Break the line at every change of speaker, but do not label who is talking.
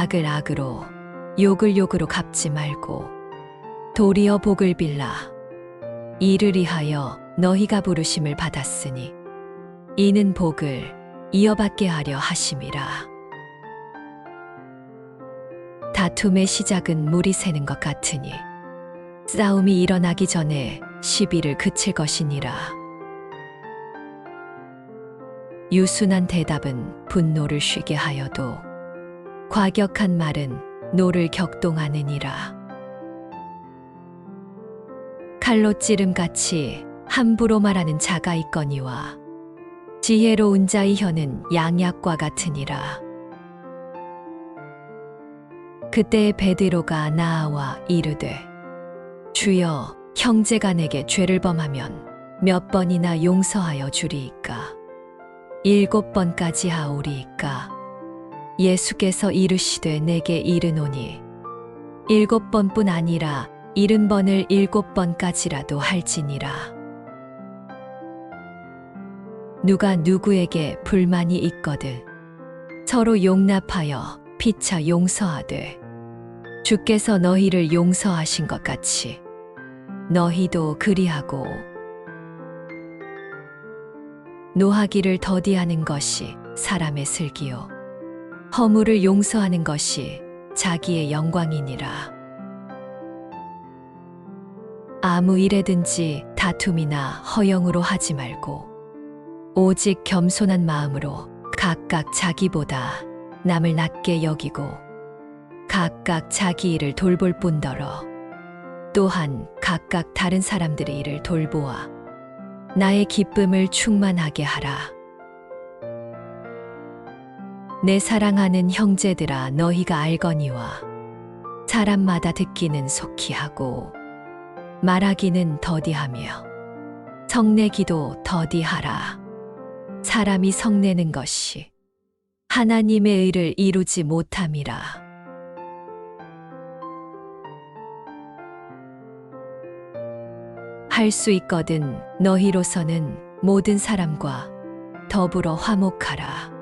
악을 악으로 욕을 욕으로 갚지 말고 도리어 복을 빌라. 이를 위하여 너희가 부르심을 받았으니 이는 복을 이어받게 하려 하심이라. 다툼의 시작은 물이 새는 것 같으니 싸움이 일어나기 전에 시비를 그칠 것이니라. 유순한 대답은 분노를 쉬게 하여도 과격한 말은 노를 격동하느니라. 칼로 찌름같이 함부로 말하는 자가 있거니와 지혜로운 자의 혀는 양약과 같으니라. 그때 베드로가 나아와 이르되 주여 형제가 내게 죄를 범하면 몇 번이나 용서하여 주리이까 일곱 번까지 하오리이까 예수께서 이르시되 내게 이르노니 일곱 번뿐 아니라 일흔 번을 일곱 번까지라도 할지니라. 누가 누구에게 불만이 있거든 서로 용납하여 피차 용서하되 주께서 너희를 용서하신 것 같이 너희도 그리하고 노하기를 더디하는 것이 사람의 슬기요 허물을 용서하는 것이 자기의 영광이니라. 아무 일에든지 다툼이나 허영으로 하지 말고 오직 겸손한 마음으로 각각 자기보다 남을 낮게 여기고 각각 자기 일을 돌볼 뿐더러 또한 각각 다른 사람들의 일을 돌보아 나의 기쁨을 충만하게 하라. 내 사랑하는 형제들아 너희가 알거니와 사람마다 듣기는 속히 하고 말하기는 더디하며 성내기도 더디하라. 사람이 성내는 것이 하나님의 의를 이루지 못함이라. 할 수 있거든 너희로서는 모든 사람과 더불어 화목하라.